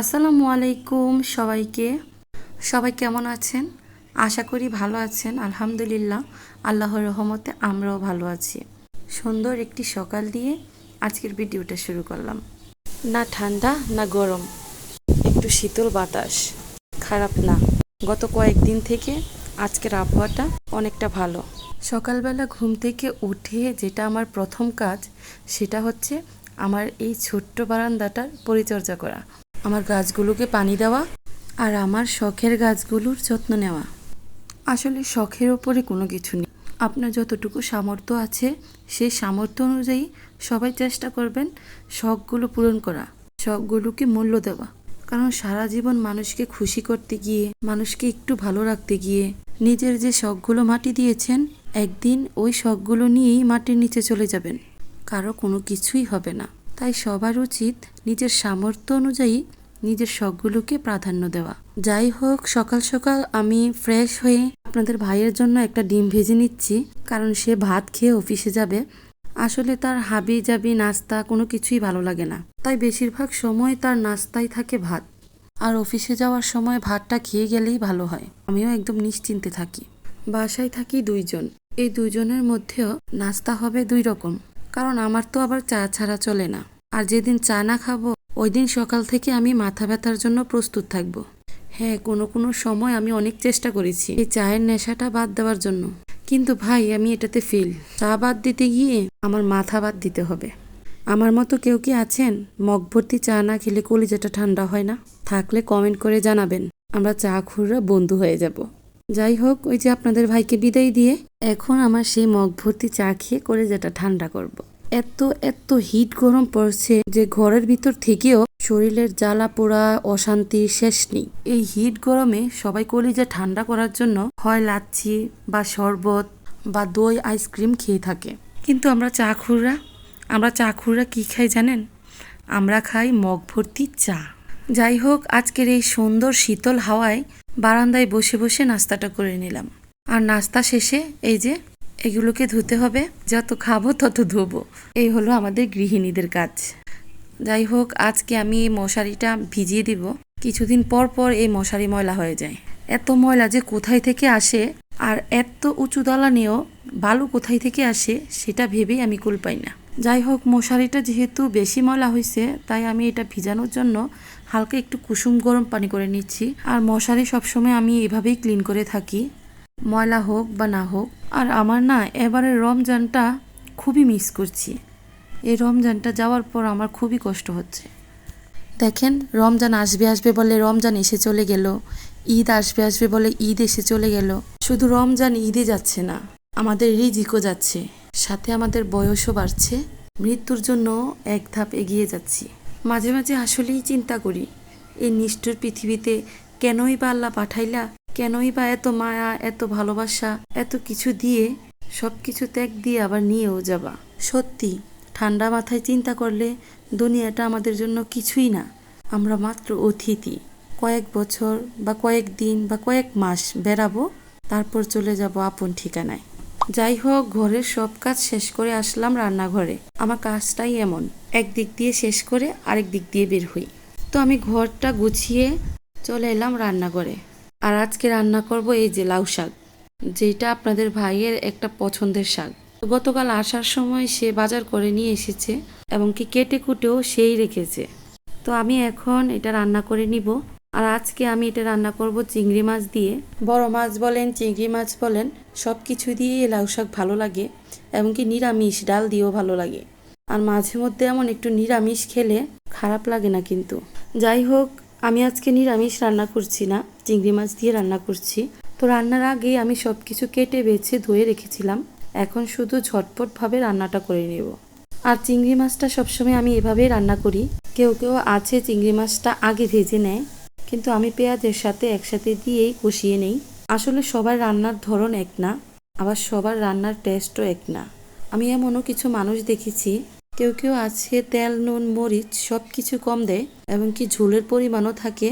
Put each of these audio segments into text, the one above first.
আসসালামু আলাইকুম সবাইকে। সবাই কেমন আছেন? আশা করি ভালো আছেন, আলহামদুলিল্লাহ। আল্লাহর রহমতে আমরাও ভালো আছি। সুন্দর একটি সকাল দিয়ে আজকের ভিডিওটা শুরু করলাম। না ঠান্ডা, না গরম, একটু শীতল বাতাস। খারাপ না। গত কয়েকদিন থেকে আজকের আবহাওয়াটা অনেকটা ভালো। সকালবেলা ঘুম থেকে উঠে যেটা আমার প্রথম কাজ, সেটা হচ্ছে আমার এই ছোট্ট বারান্দাটার পরিচর্যা করা। আমার গাছগুলোকে পানি দেওয়া আর আমার শখের গাছগুলোর যত্ন নেওয়া। আসলে শখের ওপরে কোনো কিছু নেই। আপনার যতটুকু সামর্থ্য আছে, সেই সামর্থ্য অনুযায়ী সবাই চেষ্টা করবেন শখগুলো পূরণ করা, শখগুলোকে মূল্য দেওয়া। কারণ সারা জীবন মানুষকে খুশি করতে গিয়ে, মানুষকে একটু ভালো রাখতে গিয়ে নিজের যে শখগুলো মাটি দিয়েছেন, একদিন ওই শখগুলো নিয়েই মাটির নিচে চলে যাবেন। কারও কোনো কিছুই হবে না। তাই সবার উচিত নিজের সামর্থ্য অনুযায়ী নিজের শখগুলোকে প্রাধান্য দেওয়া। যাই হোক, সকাল সকাল আমি ফ্রেশ হয়ে আপনাদের ভাইয়ের জন্য একটা ডিম ভেজে নিচ্ছি, কারণ সে ভাত খেয়ে অফিসে যাবে। আসলে তার হাবি জাবি নাস্তা কোনো কিছুই ভালো লাগে না। তাই বেশিরভাগ সময় তার নাস্তাই থাকে ভাত। আর অফিসে যাওয়ার সময় ভাতটা খেয়ে গেলেই ভালো হয়। আমিও একদম নিশ্চিন্তে থাকি। বাসায় থাকি দুইজন। এই দুইজনের মধ্যেও নাস্তা হবে দুই রকম। কারণ আমার তো আবার চা ছাড়া চলে না। আর যেদিন চা না খাব, ওই দিন সকাল থেকে আমি মাথা ব্যথার জন্য প্রস্তুত থাকব। হ্যাঁ কোনো কোনো সময় আমি অনেক চেষ্টা করেছি এই চায়ের নেশাটা বাদ দেওয়ার জন্য। কিন্তু ভাই, আমি এটাতে ফিল চা বাদ দিতে গিয়ে আমার মাথা বাদ দিতে হবে। আমার মতো কেউ কি আছেন? মগভর্তি চা না খেলে কলিজাটা ঠান্ডা হয় না? থাকলে কমেন্ট করে জানাবেন। আমরা চা খুররা বন্ধু হয়ে যাব। যাই হোক, ওই যে আপনাদের ভাইকে বিদায় দিয়ে এখন আমার সেই মগ ভর্তি চা খেয়ে করে যেটা ঠান্ডা করব। এত এত হিট গরম পড়ছে যে ঘরের ভিতর থেকেও শরীরের জ্বালা পোড়া অশান্তির শেষ নেই। এই হিট গরমে সবাই কলিজা ঠান্ডা করার জন্য হয় লাচ্ছি বা শরবত বা দই আইসক্রিম খেয়ে থাকে। কিন্তু আমরা চা খুররা আমরা চা খুররা কী খাই জানেন? আমরা খাই মগ ভর্তি চা। যাই হোক, আজকের এই সুন্দর শীতল হাওয়ায় বারান্দায় বসে বসে নাস্তাটা করে নিলাম। আর নাস্তা শেষে এই যে এগুলোকে ধুতে হবে, যত খাব তত ধোবো। এই হলো আমাদের গৃহিণীদের কাজ। যাই হোক, আজকে আমি এই মশারিটা ভিজিয়ে দিব। কিছুদিন পর পর এই মশারি ময়লা হয়ে যায়। এত ময়লা যে কোথায় থেকে আসে আর এত উঁচু দালানেও বালু কোথায় থেকে আসে সেটা ভেবেই আমি কুল পাই না। যাই হোক, মশারিটা যেহেতু বেশি ময়লা হয়েছে তাই আমি এটা ভিজানোর জন্য হালকা একটু কুসুম গরম পানি করে নিচ্ছি। আর মশারি সবসময় আমি এভাবেই ক্লিন করে থাকি। ময়লা হোক বা না হোক, আর আমার না এবারের রমজানটা খুবই মিস করছি। এই রমজানটা যাওয়ার পর আমার খুবই কষ্ট হচ্ছে। দেখেন, রমজান আসবে আসবে বলে রমজান এসে চলে গেল, ঈদ আসবে আসবে বলে ঈদ এসে চলে গেল। শুধু রমজান ঈদে যাচ্ছে না, আমাদের রিজিকও যাচ্ছে, সাথে আমাদের বয়সও বাড়ছে, মৃত্যুর জন্য এক ধাপ এগিয়ে যাচ্ছি। মাঝে মাঝে আসলেই চিন্তা করি, এই নিষ্ঠুর পৃথিবীতে কেনই বা আল্লাহ পাঠাইলা কেনই বা এত মায়া, এত ভালোবাসা, এত কিছু দিয়ে সব কিছু ত্যাগ দিয়ে আবার নিয়েও যাবা। সত্যি, ঠান্ডা মাথায় চিন্তা করলে দুনিয়াটা আমাদের জন্য কিছুই না। আমরা মাত্র অতিথি। কয়েক বছর বা কয়েক দিন বা কয়েক মাস বেড়াবো, তারপর চলে যাব আপন ঠিকানায়। যাই হোক, ঘরের সব কাজ শেষ করে আসলাম রান্নাঘরে। আমার কাজটাই এমন এক দিক দিয়ে শেষ করে আরেক দিক দিয়ে বের হই। তো আমি ঘরটা গুছিয়ে চলে এলাম রান্নাঘরে। আর আজকে রান্না করব এই যে লাউ শাক, যেটা আপনাদের ভাইয়ের একটা পছন্দের শাক। গতকাল আসার সময় সে বাজার করে নিয়ে এসেছে এবং কি কেটে কুটেও সেই রেখেছে। তো আমি এখন এটা রান্না করে নিব। আর আজকে আমি এটা রান্না করব চিংড়ি মাছ দিয়ে। বড় মাছ বলেন, চিংড়ি মাছ বলেন সব কিছু দিয়ে লাউ শাক ভালো লাগে এমনকি নিরামিষ ডাল দিয়েও ভালো লাগে। আর মাঝে মধ্যে এমন একটু নিরামিষ খেলে খারাপ লাগে না কিন্তু। যাই হোক আমি আজকে নিরামিষ রান্না করছি না, চিংড়ি মাছ দিয়ে রান্না করছি। তো রান্নার আগে আমি সব কিছু কেটে বেছে ধুয়ে রেখেছিলাম। এখন শুধু ঝটপটভাবে রান্নাটা করে নেব। আর চিংড়ি মাছটা সবসময় আমি এভাবেই রান্না করি। কেউ কেউ আছে চিংড়ি মাছটা আগে ভেজে নেয়, কিন্তু আমি পেঁয়াজের সাথে একসাথে দিয়েই কষিয়ে নেই। আসলে সবার রান্নার ধরন এক না, আবার সবার রান্নার টেস্টও এক না। আমি এমনও কিছু মানুষ দেখেছি কেউ কেউ আছে তেল, নুন, মরিচ সব কিছু কম দেয় এবং কি ঝোলের পরিমাণও থাকে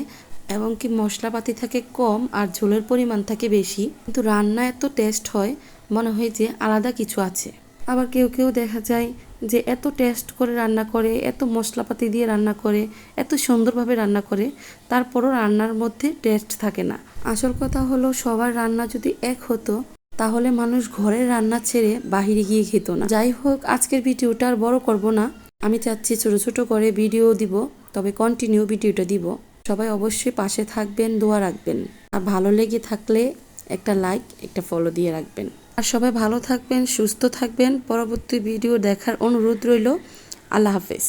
এবং কি মশলাপাতি থাকে কম আর ঝোলের পরিমাণ থাকে বেশি। কিন্তু রান্না এত টেস্ট হয়, মনে হয় যে আলাদা কিছু আছে। আবার কেউ কেউ দেখা যায় যে এত টেস্ট করে রান্না করে, এত মশলাপাতি দিয়ে রান্না করে, এত সুন্দরভাবে রান্না করে, তারপরও রান্নার মধ্যে টেস্ট থাকে না। আসল কথা হলো, সবার রান্না যদি এক হতো তাহলে মানুষ ঘরের রান্না ছেড়ে বাহিরে গিয়ে খেত না। যাই হোক, আজকের ভিডিওটা আর বড় করব না। আমি চাচ্ছি ছোট ছোট করে ভিডিও দিব, তবে কন্টিনিউ ভিডিওটা দিব। সবাই অবশ্যই পাশে থাকবেন, দোয়া রাখবেন। আর ভালো লেগে থাকলে একটা লাইক একটা ফলো দিয়ে রাখবেন। আর সবাই ভালো থাকবেন, সুস্থ থাকবেন। পরবর্তী ভিডিও দেখার অনুরোধ রইল। আল্লাহ হাফেজ।